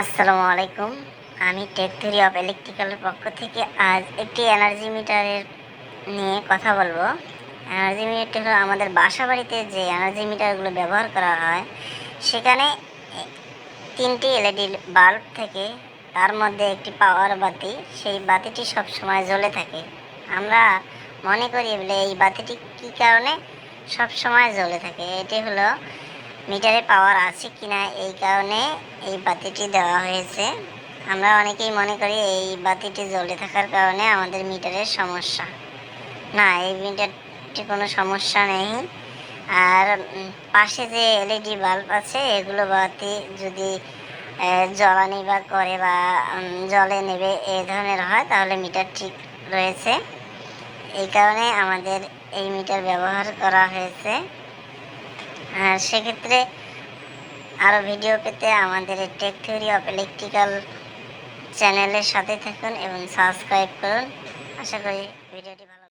আসসালামু আলাইকুম। আমি টেক থিওরি অফ ইলেকট্রিক্যালের পক্ষ থেকে আজ একটি এনার্জি মিটারের নিয়ে কথা বলব। এনার্জি মিটার হলো আমাদের বাসা বাড়িতে যে এনার্জি মিটারগুলো ব্যবহার করা হয়, সেখানে তিনটি এলইডি বাল্ব থেকে, তার মধ্যে একটি পাওয়ার বাতি, সেই বাতিটি সব সময় জ্বলে থাকে। আমরা মনে করি বলে এই বাতিটি কী কারণে সব সময় জ্বলে থাকে? এটি হলো মিটারে পাওয়ার আছে কিনা এই কারণে এই বাতিটি দেওয়া হয়েছে। আমরা অনেকেই মনে করি এই বাতিটি জ্বলে থাকার কারণে আমাদের মিটারের সমস্যা। না, এই মিটারটি কোনো সমস্যা নেই। আর পাশে যে এলইডি বাল্ব আছে, এগুলো বাতি যদি জ্বালানি বা করে বা জলে নেবে এই ধরনের হয়, তাহলে মিটার ঠিক রয়েছে। এই কারণে আমাদের এই মিটার ব্যবহার করা হয়েছে। সেক্ষেত্রে আরও ভিডিও পেতে আমাদের টেক থিওরি অফ ইলেকট্রিক্যাল চ্যানেলের সাথে থাকুন এবং সাবস্ক্রাইব করুন। আশা করি ভিডিওটি ভালো